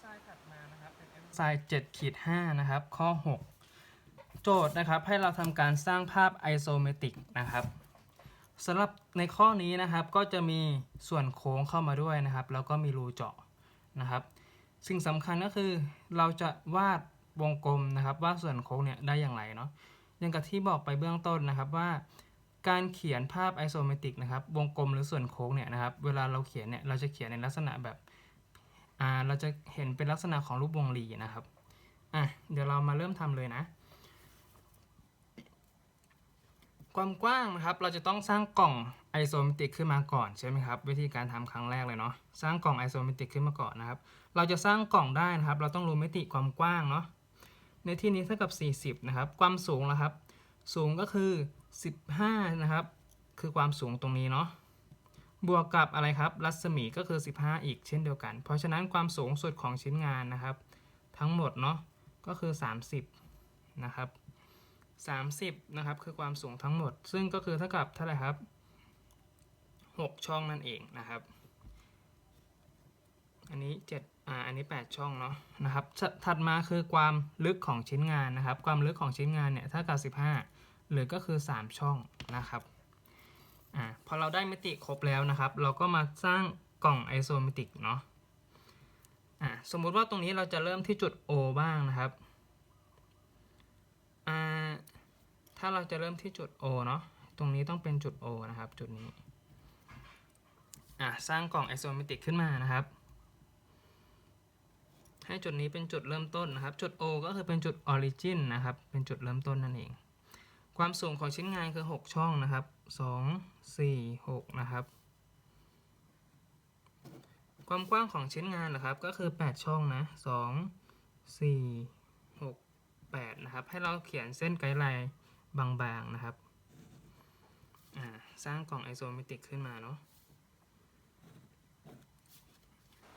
ไซน์ถัดมานะครับเป็น exercise 7ขีด5นะครับ ข้อ 6 โจทย์นะครับให้เราทำการสร้างภาพ isometric นะครับสำหรับในข้อนี้นะครับก็จะมีส่วนโค้งเข้ามาด้วยนะครับ แล้วก็มีรูเจาะนะครับ สิ่งสำคัญก็คือเราจะวาดวงกลมนะครับวาดส่วนโค้งเนี่ยได้อย่างไรเนาะอย่างกับที่บอกไปเบื้องต้นนะครับว่า การเขียนภาพไอโซเมตริกนะครับวงกลมหรือส่วนโค้งเนี่ยนะครับเวลาเราเขียนเนี่ยเราจะเขียนในลักษณะแบบ อ่าเราจะเห็นเป็นลักษณะของรูปวงรีนะครับอะเดี๋ยวเรามาเริ่มทำเลยนะ ความกว้างนะครับเราจะต้องสร้างกล่องไอโซเมตริกขึ้นมาก่อนใช่ไหมครับวิธีการทำครั้งแรกเลยเนาะสร้างกล่องไอโซเมตริกขึ้นมาก่อนนะครับ เราจะสร้างกล่องได้นะครับ เราต้องรู้มิติความกว้างเนาะในที่นี้เท่ากับ 40 นะครับ ความสูงแล้วครับ สูงก็คือ 15 นะครับ คือความสูงตรงนี้เนาะ บวกกับอะไรครับ รัศมีก็คือ 15 อีกเช่นเดียวกัน เพราะฉะนั้นความสูงสุดของชิ้นงานนะครับ ทั้งหมดเนาะก็คือ 30 นะครับ 30 นะครับ คือความสูงทั้งหมด ซึ่งก็คือเท่ากับเท่าไหร่ครับ 6 ช่องนั่นเองนะครับ อันนี้ 7 อ่า อันนี้ 8 ช่องเนาะนะครับ ถัดมาคือความลึกของชิ้นงานนะครับ ความลึกของชิ้นงานเนี่ยเท่ากับ 15 หรือก็คือ 3 ช่องนะครับ อ่าพอเราได้มิติครบแล้วนะครับ เราก็มาสร้างกล่องไอโซเมตริกเนาะอ่าสมมุติว่าตรงนี้เราจะเริ่มที่จุด O บ้างนะครับอ่าถ้าเราจะเริ่มที่จุด O เนาะตรงนี้ต้องเป็นจุด O นะครับจุดนี้อ่าสร้างกล่องไอโซเมตริกขึ้นมานะครับ ให้จุดนี้เป็นจุดเริ่มต้นนะครับ จุด O ก็คือเป็นจุด origin นะครับ เป็นจุดเริ่มต้นนั่นเอง ความสูงของชิ้นงานคือ 6 ช่องนะครับ 2 4 6 นะครับ ความกว้างของชิ้นงานนะครับก็คือ 8 ช่องนะ 2 4 6 8 นะครับ ให้เราเขียนเส้นไกด์ไลน์บางๆนะครับอ่าสร้างกล่องไอโซเมตริกขึ้นมาเนาะ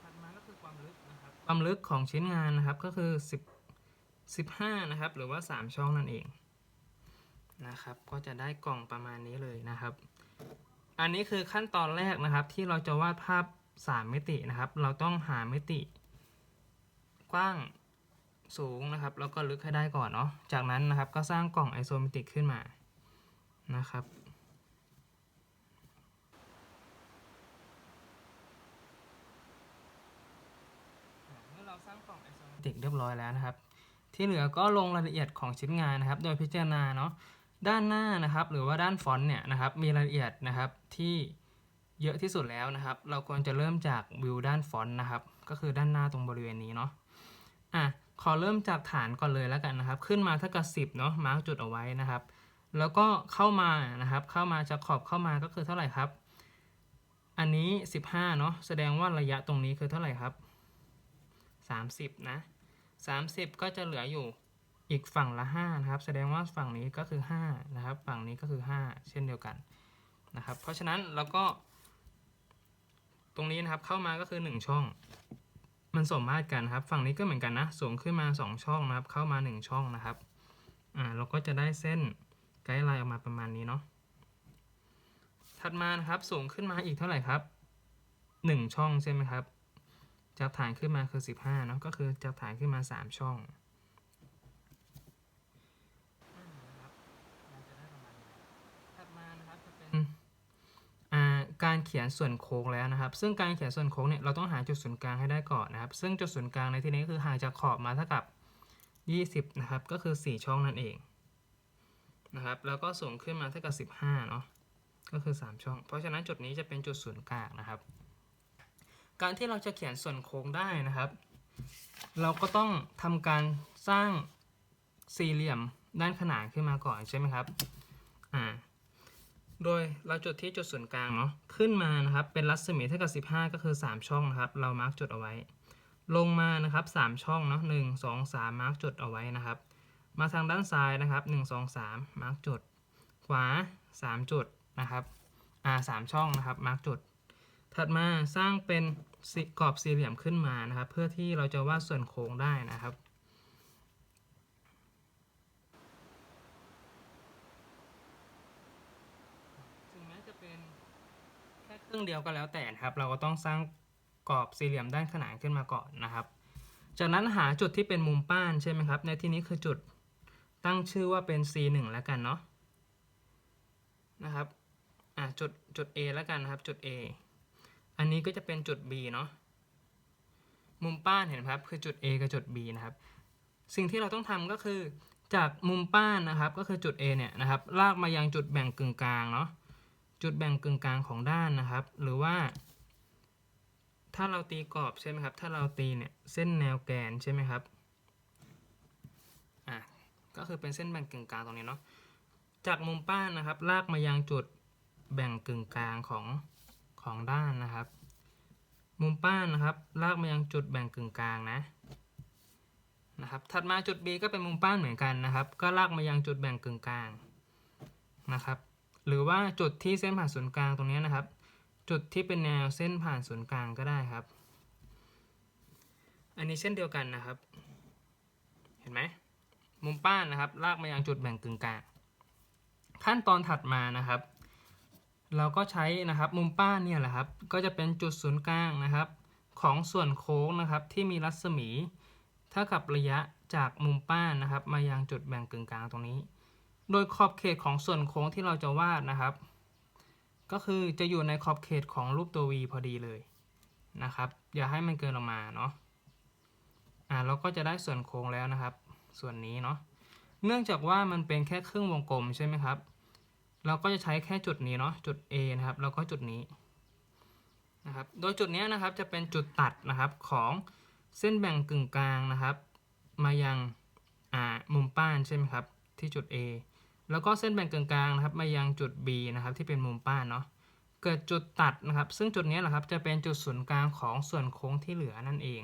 ถัดมาก็คือความลึกนะครับ ความลึกของชิ้นงานนะครับก็คือ 10 15 นะครับ หรือว่า 3 ช่องนั่นเอง นะครับ ก็จะได้กล่องประมาณนี้เลยนะครับ อันนี้คือขั้นตอนแรกนะครับ ที่เราจะวาดภาพ 3 มิตินะครับ เราต้องหามิติ กว้างสูงนะครับ แล้วก็ลึกให้ได้ก่อนเนาะจากนั้นนะครับก็สร้างกล่องไอโซเมตริกขึ้นมานะครับเมื่อเราสร้างกล่องไอโซเมตริกเรียบร้อยแล้วนะครับ ที่เหลือก็ลงรายละเอียดของชิ้นงานนะครับ โดยพิจารณาเนาะ ด้านหน้านะครับ หรือว่าด้านฟอนต์เนี่ยนะครับมีรายละเอียดนะครับที่เยอะที่สุดแล้วนะครับ เราควรจะเริ่มจากวิวด้านฟอนต์นะครับ ก็คือด้านหน้าตรงบริเวณนี้เนาะอะขอเริ่มจากฐานก่อนเลยแล้วกันนะครับ ขึ้นมาเท่ากับ10เนาะมาร์กจุดเอาไว้นะครับ แล้วก็เข้ามานะครับ เข้ามาจากขอบเข้ามาก็คือเท่าไหร่ครับ อันนี้ 15เนาะแสดงว่าระยะตรงนี้คือเท่าไหร่ครับ 30นะ30 ก็จะเหลืออยู่ อีกฝั่งละ5นะครับแสดงว่าฝั่งนี้ก็คือ5นะครับฝั่งนี้ก็คือ 5 เช่นเดียวกันนะครับเพราะฉะนั้นเราก็ ตรงนี้นะครับเข้ามาก็คือ 1 ช่อง มันสมมาตรกันครับ ฝั่งนี้ก็เหมือนกันนะสูงขึ้นมา 2 ช่องนะครับ เข้ามา 1 ช่องนะครับอ่าเราก็จะได้เส้นไกด์ไลน์ออกมาประมาณนี้เนาะถัดมานะครับสูงขึ้นมาอีกเท่าไหร่ครับ 1 ช่องใช่ไหมครับจากฐานขึ้นมาคือ 15เนาะก็คือจากฐานขึ้นมา 3 ช่อง ถัดมานะครับจะเป็นอ่าการ เขียนส่วนโค้งแล้วนะครับ ซึ่งการเขียนส่วนโค้งเนี่ยเราต้องหาจุดศูนย์กลางให้ได้ก่อนนะครับ ซึ่งจุดศูนย์กลางในที่นี้คือห่างจากขอบมาเท่ากับ 20 นะครับ ก็คือ 4 ช่องนั่นเองนะครับ แล้วก็สูงขึ้นมาเท่ากับ 15 เนาะก็คือ 3 ช่อง เพราะฉะนั้นจุดนี้จะเป็นจุดศูนย์กลางนะครับ การที่เราจะเขียนส่วนโค้งได้นะครับ เราก็ต้องทำการสร้างสี่เหลี่ยมด้านขนานขึ้นมาก่อนใช่ไหมครับ อ่า โดยเราจุดที่จุดศูนย์กลางเนาะขึ้นมานะครับเป็นรัศมีเท่ากับ 15 ก็คือ 3 ช่องนะครับ เรามาร์กจุดเอาไว้ ลงมานะครับ 3 ช่องเนาะ1 2 3มาร์กจุดเอาไว้นะครับ มาทางด้านซ้ายนะครับ 1 2 3 มาร์กจุดขวา 3 จุดนะครับอ่า3ช่องนะครับมาร์กจุด ถัดมาสร้างเป็นกรอบสี่เหลี่ยมขึ้นมานะครับ เพื่อที่เราจะวาดส่วนโค้งได้นะครับ ถึงแม้จะเป็นแค่ค รึ่งเดียวก็แล้วแต่นะครับ เราก็ต้องสร้างกรอบสี่เหลี่ยมด้านขนานขึ้นมาก่อนนะครับ จากนั้นหาจุดที่เป็นมุมป้านใช่ไหมครับ ในที่นี้คือจุดตั้งชื่อว่าเป็น C1 แล้วกันเนาะนะครับอะจุดจุด A แล้วกันนะครับจุด A อันนี้ก็จะเป็นจุด B เนาะมุมป้านเห็นไหมครับคือจุด A กับจุด B นะครับ สิ่งที่เราต้องทำก็คือจากมุมป้านนะครับ ก็คือจุด A เนี่ยนะครับ ลากมายังจุดแบ่งกึ่งกลางเนาะ จุดแบ่งกึ่งกลางของด้านนะครับ หรือว่า ถ้าเราตีกรอบใช่ไหมครับ ถ้าเราตีเนี่ยเส้นแนวแกนใช่ไหมครับอะก็คือเป็นเส้นแบ่งกึ่งกลางตรงนี้เนาะจากมุมป้านนะครับ ลากมายังจุดแบ่งกึ่งกลางของของด้านนะครับ มุมป้านนะครับ ลากมายังจุดแบ่งกึ่งกลางนะนะครับถัดมาจุด B ก็เป็นมุมป้านเหมือนกันนะครับ ก็ลากมายังจุดแบ่งกึ่งกลางนะครับ หรือว่าจุดที่เส้นผ่านศูนย์กลางตรงนี้นะครับ จุดที่เป็นแนวเส้นผ่านศูนย์กลางก็ได้ครับ อันนี้เช่นเดียวกันนะครับ เห็นไหมมุมป้านนะครับ ลากมายังจุดแบ่งกึ่งกลางขั้นตอนถัดมานะครับ เราก็ใช้นะครับมุมป้านเนี่ยแหละครับ ก็จะเป็นจุดศูนย์กลางนะครับ ของส่วนโค้งนะครับที่มีรัศมี เท่ากับระยะจากมุมป้านนะครับ มายังจุดแบ่งกึ่งกลางตรงนี้ โดยขอบเขตของส่วนโค้งที่เราจะวาดนะครับ ก็คือจะอยู่ในขอบเขตของรูปตัว V พอดีเลยนะครับ อย่าให้มันเกินออกมาเนาะอ่าเราก็จะได้ส่วนโค้งแล้วนะครับ ส่วนนี้เนาะเนื่องจากว่ามันเป็นแค่ครึ่งวงกลมใช่ไหมครับ เราก็จะใช้แค่จุดนี้เนาะจุด A นะครับ แล้วก็จุดนี้นะครับ โดยจุดนี้นะครับจะเป็นจุดตัดนะครับของเส้นแบ่งกึ่งกลางนะครับ มายังอ่ามุมป้านใช่ไหมครับ ที่จุด A แล้วก็เส้นแบ่งกลางๆนะครับมายังจุด B นะครับที่เป็นมุมป้านเนาะเกิดจุดตัดนะครับ ซึ่งจุดนี้แหละครับจะเป็นจุดศูนย์กลางของส่วนโค้งที่เหลือนั่นเอง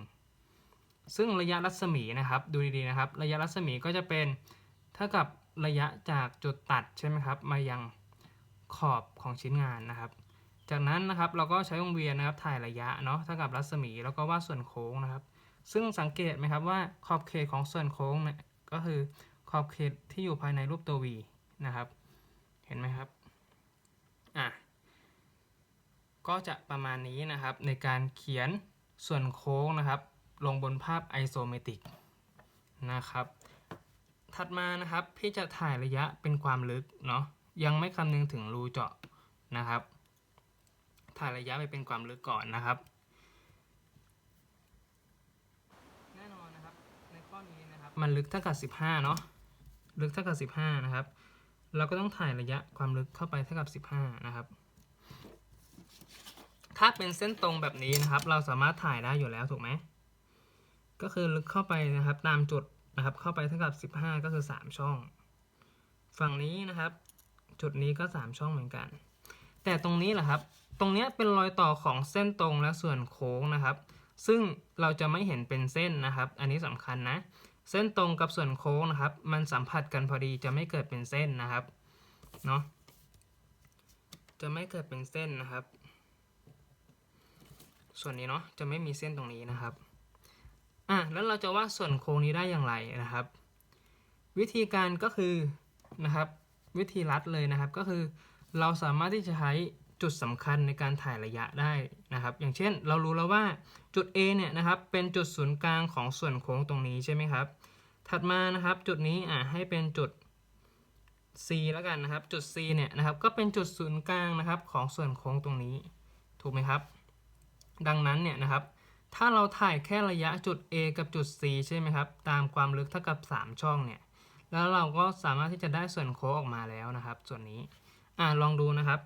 ซึ่งระยะรัศมีนะครับดูดีๆนะครับ ระยะรัศมีก็จะเป็นเท่ากับระยะจากจุดตัดใช่ไหมครับมายังขอบของชิ้นงานนะครับ จากนั้นนะครับเราก็ใช้วงเวียนนะครับถ่ายระยะเนาะเท่ากับรัศมีแล้วก็วาดส่วนโค้งนะครับ ซึ่งสังเกตไหมครับว่าขอบเขตของส่วนโค้งเนี่ยก็คือขอบเขตที่อยู่ภายในรูปตัว V นะครับ เห็นไหมครับอะก็จะประมาณนี้นะครับในการเขียนส่วนโค้งนะครับ ลงบนภาพไอโซเมตริกนะครับ ถัดมานะครับพี่จะถ่ายระยะเป็นความลึกเนาะยังไม่คำนึงถึงรูเจาะนะครับ ถ่ายระยะไปเป็นความลึกก่อนนะครับแน่นอนนะครับในข้อนี้นะครับมันลึกเท่ากับ 15เนาะลึกเท่ากับ 15 นะครับ เราก็ต้องถ่ายระยะความลึกเข้าไปเท่ากับ 15 นะครับ ถ้าเป็นเส้นตรงแบบนี้นะครับ เราสามารถถ่ายได้อยู่แล้วถูกไหม ก็คือลึกเข้าไปนะครับตามจุดนะครับ เข้าไปเท่ากับ 15 ก็คือ 3 ช่อง ฝั่งนี้นะครับ จุดนี้ก็ 3 ช่องเหมือนกัน แต่ตรงนี้แหละครับ ตรงนี้เป็นรอยต่อของเส้นตรงและส่วนโค้งนะครับ ซึ่งเราจะไม่เห็นเป็นเส้นนะครับ อันนี้สำคัญนะ เส้นตรงกับส่วนโค้งนะครับ มันสัมผัสกันพอดีจะไม่เกิดเป็นเส้นนะครับเนาะจะไม่เกิดเป็นเส้นนะครับ ส่วนนี้เนาะจะไม่มีเส้นตรงนี้นะครับอะแล้วเราจะวาดส่วนโค้งนี้ได้อย่างไรนะครับ วิธีการก็คือนะครับ วิธีรัดเลยนะครับก็คือ เราสามารถที่จะใช้ จุดสำคัญในการถ่ายระยะได้นะครับ อย่างเช่นเรารู้แล้วว่าจุด A เนี่ยนะครับเป็นจุดศูนย์กลางของส่วนโค้งตรงนี้ใช่ไหมครับ ถัดมานะครับจุดนี้อะให้เป็นจุด C แล้วกันนะครับ จุด C เนี่ยนะครับก็เป็นจุดศูนย์กลางนะครับของส่วนโค้งตรงนี้ถูกไหมครับ ดังนั้นเนี่ยนะครับ ถ้าเราถ่ายแค่ระยะจุด A กับจุด C ใช่ไหมครับ ตามความลึกเท่ากับ 3 ช่องเนี่ย แล้วเราก็สามารถที่จะได้ส่วนโค้งออกมาแล้วนะครับ ส่วนนี้อ่าลองดูนะครับ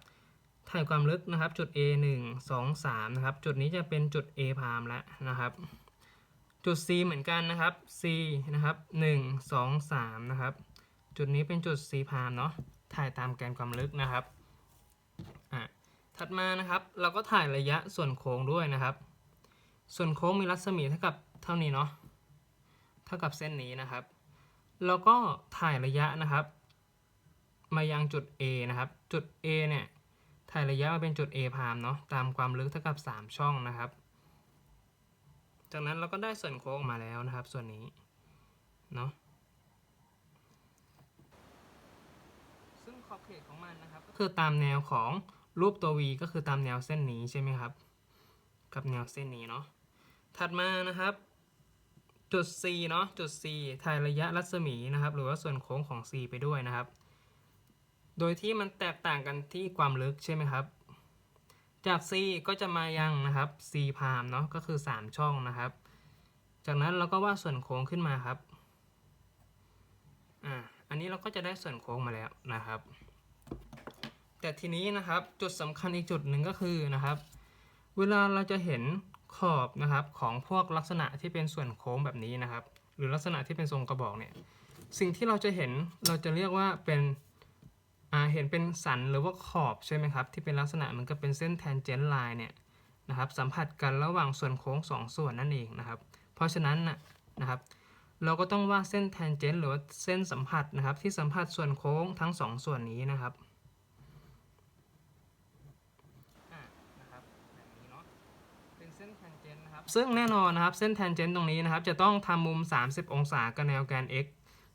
ถ่ายความลึกนะครับ จุด A 1 2 3นะครับ จุดนี้จะเป็นจุด A พามแล้วนะครับ จุด C เหมือนกันนะครับ C นะครับ 1 2 3 นะครับ จุดนี้เป็นจุด C พามเนาะ ถ่ายตามแกนความลึกนะครับ อ่าถัดมานะครับ เราก็ถ่ายระยะส่วนโค้งด้วยนะครับ ส่วนโค้งมีรัศมีเท่ากับเท่านี้เนาะ เท่ากับเส้นนี้นะครับ แล้วก็ถ่ายระยะนะครับ มายังจุด A นะครับ จุด A เนี่ย ถ่ายระยะมาเป็นจุด A พามเนาะตามความลึกเท่ากับ 3 ช่องนะครับ จากนั้นเราก็ได้ส่วนโค้งออกมาแล้วนะครับ ส่วนนี้เนาะซึ่งขอบเขตของมันนะครับก็คือตามแนวของรูปตัว V ก็คือตามแนวเส้นนี้ใช่ไหมครับ กับแนวเส้นนี้เนาะถัดมานะครับจุด C เนาะจุด C ถ่ายระยะรัศมีนะครับ หรือว่าส่วนโค้งของ C ไปด้วยนะครับ โดยที่มันแตกต่างกันที่ความลึกใช่ไหมครับ จาก C ก็จะมายังนะครับ C พามเนาะก็คือ 3 ช่องนะครับ จากนั้นเราก็วาดส่วนโค้งขึ้นมาครับอ่าอันนี้เราก็จะได้ส่วนโค้งมาแล้วนะครับ แต่ทีนี้นะครับจุดสำคัญอีกจุดหนึ่งก็คือนะครับ เวลาเราจะเห็นขอบนะครับของพวกลักษณะที่เป็นส่วนโค้งแบบนี้นะครับ หรือลักษณะที่เป็นทรงกระบอกเนี่ยสิ่งที่เราจะเห็นเราจะเรียกว่าเป็น อ่าเห็นเป็นสันหรือว่าขอบใช่ไหมครับ ที่เป็นลักษณะเหมันก็เป็นเส้นแทนเจนไลน์เนี่ยนะครับสัมผัสกันระหว่างส่วนโค้งสองส่วนนั่นเองนะครับ เพราะฉะนั้นนะนะครับ เราก็ต้องวาดเส้นแทนเจนหรือว่าเส้นสัมผัสนะครับ ที่สัมผัสส่วนโค้งทั้งสองส่วนนี้นะครับซึ่งแน่นอนนะครับเส้นแทนเจนตรงนี้นะครับจะต้องทำมุม 30 องศากับแนวแกน x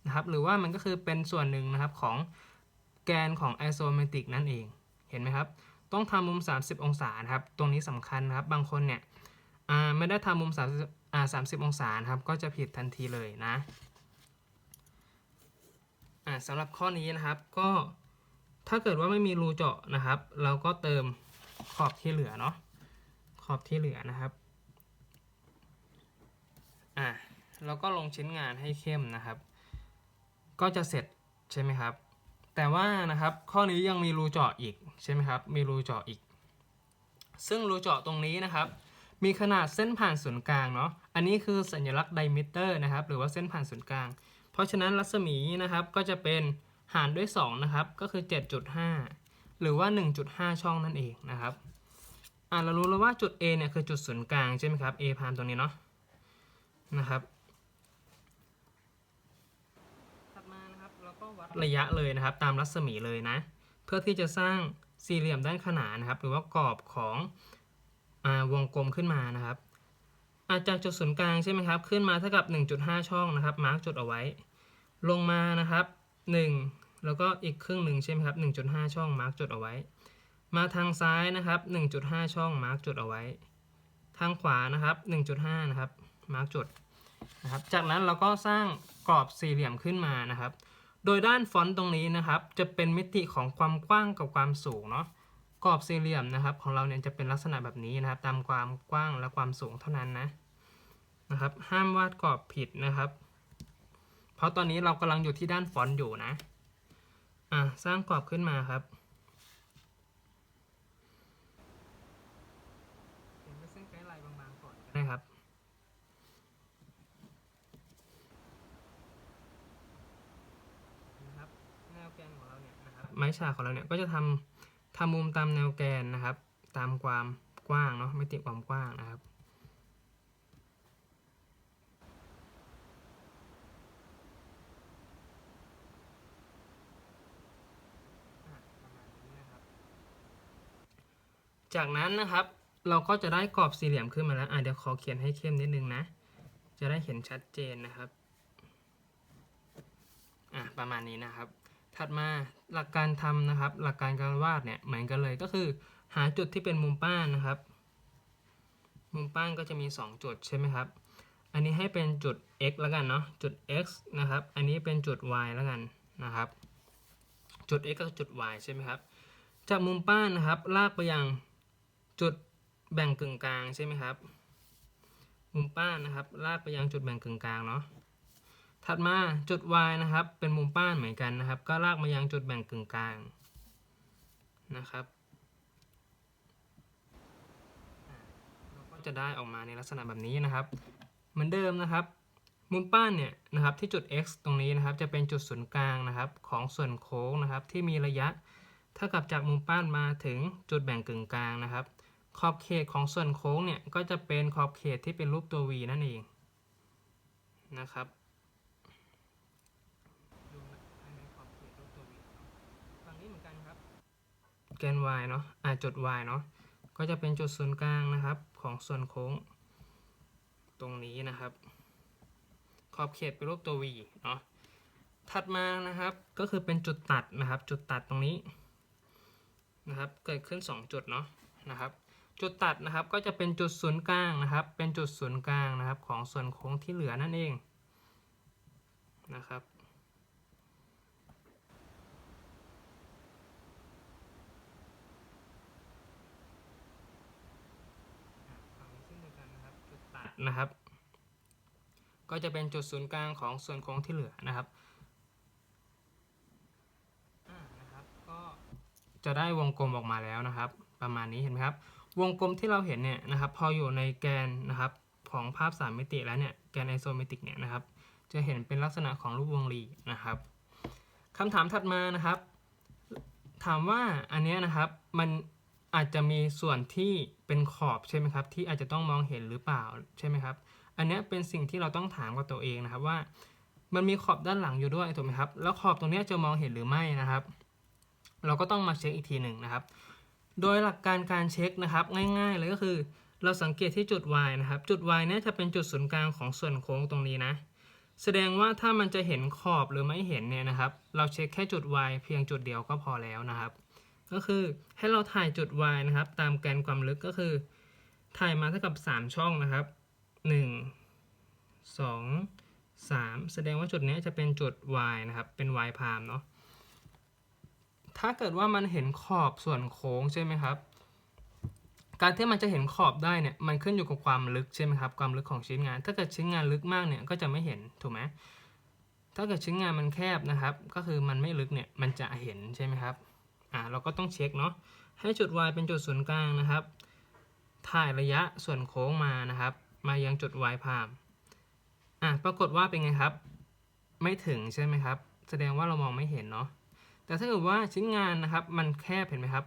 นะครับหรือว่ามันก็คือเป็นส่วนหนึ่งนะครับของ แกนของไอโซเมตริกนั่นเองเห็นไหมครับ ต้องทำมุม 30 องศาครับ ตรงนี้สำคัญนะครับ บางคนเนี่ยไม่ได้ทำมุม30อ่า30 องศาครับ ก็จะผิดทันทีเลยนะอ่าสำหรับข้อนี้นะครับก็ถ้าเกิดว่าไม่มีรูเจาะนะครับ เราก็เติมขอบที่เหลือเนาะขอบที่เหลือนะครับอ่าแล้วก็ลงชิ้นงานให้เข้มนะครับ ก็จะเสร็จใช่ไหมครับ แต่ว่านะครับข้อนี้ยังมีรูเจาะอีกใช่ไหมครับมีรูเจาะอีก ซึ่งรูเจาะตรงนี้นะครับ มีขนาดเส้นผ่านศูนย์กลางเนาะอันนี้คือสัญลักษณ์ไดมิเตอร์นะครับหรือว่าเส้นผ่านศูนย์กลาง เพราะฉะนั้นรัศมีนะครับก็จะเป็นหารด้วย2นะครับก็คือ 7.5 หรือว่า 1.5 ช่องนั่นเองนะครับอ่าเรารู้แล้วว่าจุด A เนี่ยคือจุดศูนย์กลางใช่ไหมครับ A พามตรงนี้เนาะนะครับ ถัดมานะครับเระยะเลยนะครับ ตามรัศมีเลยนะ เพื่อที่จะสร้างสี่เหลี่ยมด้านขนานนะครับ หรือว่ากรอบของอวงกลมขึ้นมานะครับอาจากจุดศูนย์กลางใช่ไหมครับ ขึ้นมาเท่ากับ 1.5 ช่องนะครับ มาร์กจุดเอาไว้ ลงมานะครับ 1 แล้วก็อีกครึ่งหนึ่งใช่ไหมครับ 1.5 ช่องมาร์กจุดเอาไว้ มาทางซ้ายนะครับ 1.5 ช่องมาร์กจุดเอาไว้ ทางขวานะครับ 1.5 นะครับ มาร์กจุดนะครับ จากนั้นเราก็สร้างกรอบสี่เหลี่ยมขึ้นมานะครับ โดยด้านฟอนต์ตรงนี้นะครับ จะเป็นมิติของความกว้างกับความสูงเนาะกรอบสี่เหลี่ยมนะครับ ของเราเนี่ยจะเป็นลักษณะแบบนี้นะครับ ตามความกว้างและความสูงเท่านั้นนะนะครับ ห้ามวาดกรอบผิดนะครับ เพราะตอนนี้เรากำลังอยู่ที่ด้านฟอนต์อยู่นะอะสร้างกรอบขึ้นมาครับเขียนเป็นเส้นไกด์ไลน์บางๆก่อนนะครับ นะครับแนวแกนของเราเนี่ยนะครับ ไม้ฉากของเราเนี่ยก็จะทำทำมุมตามแนวแกนนะครับ ตามความกว้างเนาะมิติความกว้างนะครับอะประมาณนี้นะครับจากนั้นนะครับเราก็จะได้กรอบสี่เหลี่ยมขึ้นมาแล้วอะเดี๋ยวขอเขียนให้เข้มนิดนึงนะ จะได้เห็นชัดเจนนะครับ อะประมาณนี้นะครับ ถัดมาหลักการทำนะครับ หลักการการวาดเนี่ยเหมือนกันเลยก็คือ หาจุดที่เป็นมุมป้านนะครับ มุมป้านก็จะมี 2 จุดใช่ไหมครับ อันนี้ให้เป็นจุด x แล้วกันเนาะจุด x นะครับ อันนี้เป็นจุด y แล้วกันนะครับ จุด x กับจุด y ใช่ไหมครับจากมุมป้านนะครับ ลากไปยังจุดแบ่งกึ่งกลางใช่ไหมครับ มุมป้านนะครับ ลากไปยังจุดแบ่งกึ่งกลางเนาะ ถัดมาจุด y นะครับ เป็นมุมป้านเหมือนกันนะครับ ก็ลากมายังจุดแบ่งกึ่งกลางนะครับก็จะได้ออกมาในลักษณะแบบนี้นะครับ เหมือนเดิมนะครับ มุมป้านเนี่ยนะครับที่จุด x ตรงนี้นะครับ จะเป็นจุดศูนย์กลางนะครับ ของส่วนโค้งนะครับ ที่มีระยะเท่ากับจากมุมป้านมาถึงจุดแบ่งกึ่งกลางนะครับ ขอบเขตของส่วนโค้งเนี่ยก็จะเป็นขอบเขตที่เป็นรูปตัว v นั่นเองนะครับ ดูนะภายในขอบเขตรูปตัว v เนาะฝั่งนี้เหมือนกันครับ แกน y เนาะอ่าจุด y เนาะก็จะเป็นจุดศูนย์กลางนะครับของส่วนโค้ง ตรงนี้นะครับ ขอบเขตเป็นรูปตัว v เนาะถัดมานะครับก็คือเป็นจุดตัดนะครับ จุดตัดตรงนี้นะครับ เกิดขึ้น 2 จุดเนาะนะครับ จุดตัดนะครับก็จะเป็นจุดศูนย์กลางนะครับ เป็นจุดศูนย์กลางนะครับ ของส่วนโค้งที่เหลือนั่นเองนะครับ ฝั่งนี้เช่นเดียวกันนะครับจุดตัด นะครับ ก็จะเป็นจุดศูนย์กลางของส่วนโค้งที่เหลือนะครับอ่านะครับ ก็จะได้วงกลมออกมาแล้วนะครับ ประมาณนี้เห็นไหมครับ วงกลมที่เราเห็นเนี่ยนะครับ พออยู่ในแกนนะครับของภาพสามมิติแล้วเนี่ยแกนไอโซเมตริกเนี่ยนะครับ จะเห็นเป็นลักษณะของรูปวงรีนะครับคำถามถัดมานะครับ ถามว่าอันเนี้ยนะครับมัน อาจจะมีส่วนที่เป็นขอบใช่ไหมครับ ที่อาจจะต้องมองเห็นหรือเปล่าใช่ไหมครับ อันนี้เป็นสิ่งที่เราต้องถามกับตัวเองนะครับว่า มันมีขอบด้านหลังอยู่ด้วยถูกไหมครับ แล้วขอบตรงนี้จะมองเห็นหรือไม่นะครับ เราก็ต้องมาเช็คอีกทีหนึ่งนะครับ โดยหลักการการเช็คนะครับ ง่ายๆเลยก็คือ เราสังเกตที่จุด y นะครับ จุด y เนี่ยจะเป็นจุดศูนย์กลางของส่วนโค้งตรงนี้นะ แสดงว่าถ้ามันจะเห็นขอบหรือไม่เห็นเนี่ยนะครับ เราเช็คแค่จุด y เพียงจุดเดียวก็พอแล้วนะครับ ก็คือให้เราถ่ายจุด y นะครับ ตามแกนความลึกก็คือ ถ่ายมาเท่ากับ 3 ช่องนะครับ 1 2 3 แสดงว่าจุดนี้จะเป็นจุด y นะครับ เป็น y พามเนาะถ้าเกิดว่ามันเห็นขอบส่วนโค้งใช่ไหมครับ การที่มันจะเห็นขอบได้เนี่ยมันขึ้นอยู่กับความลึกใช่ไหมครับความลึกของชิ้นงาน ถ้าเกิดชิ้นงานลึกมากเนี่ยก็จะไม่เห็นถูกไหมถ้าเกิดชิ้นงานมันแคบนะครับ ก็คือมันไม่ลึกเนี่ยมันจะเห็นใช่ไหมครับ อ่าเราก็ต้องเช็คเนาะให้จุด y เป็นจุดศูนย์กลางนะครับ ถ่ายระยะส่วนโค้งมานะครับ มายังจุด y พามอะปรากฏว่าเป็นไงครับ ไม่ถึงใช่ไหมครับ แสดงว่าเรามองไม่เห็นเนาะแต่ถ้าเกิดว่าชิ้นงานนะครับ มันแคบเห็นไหมครับ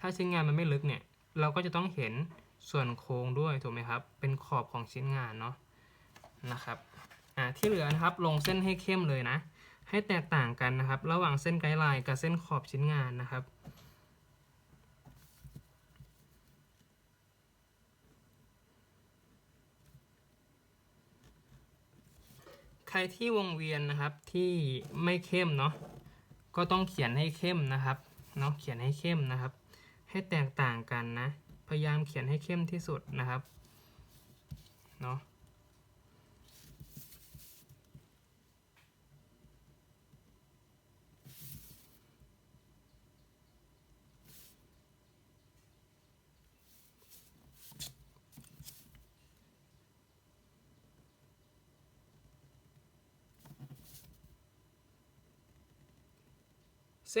ถ้าชิ้นงานมันไม่ลึกเนี่ย เราก็จะต้องเห็นส่วนโค้งด้วยถูกไหมครับ เป็นขอบของชิ้นงานเนาะนะครับอ่าที่เหลือนะครับลงเส้นให้เข้มเลยนะ ให้แตกต่างกันนะครับ ระหว่างเส้นไกด์ไลน์กับเส้นขอบชิ้นงานนะครับ ใครที่วงเวียนนะครับที่ไม่เข้มเนาะก็ต้องเขียนให้เข้มนะครับเนาะเขียนให้เข้มนะครับ ให้แตกต่างกันนะ พยายามเขียนให้เข้มที่สุดนะครับเนาะ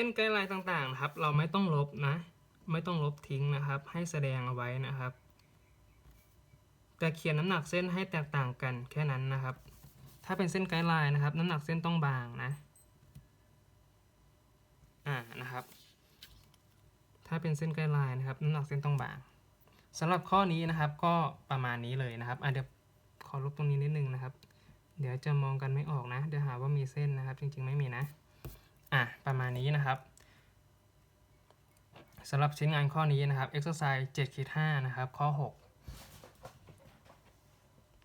ส้นไกด์ไลน์ต่างๆนะครับ เราไม่ต้องลบนะ ไม่ต้องลบทิ้งนะครับ ให้แสดงเอาไว้นะครับ แต่เขียนน้ำหนักเส้นให้แตกต่างกันแค่นั้นนะครับ ถ้าเป็นเส้นไกด์ไลน์นะครับ น้ำหนักเส้นต้องบางนะอ่านะครับ ถ้าเป็นเส้นไกด์ไลน์นะครับ น้ำหนักเส้นต้องบางสำหรับข้อนี้นะครับก็ประมาณนี้เลยนะครับอะเดี๋ยวขอลบตรงนี้นิดนึงนะครับ เดี๋ยวจะมองกันไม่ออกนะ เดี๋ยวหาว่ามีเส้นนะครับ จริงๆไม่มีนะ อะประมาณนี้นะครับสำหรับชิ้นงานข้อนี้นะครับ exercise 7.5นะครับข้อ 6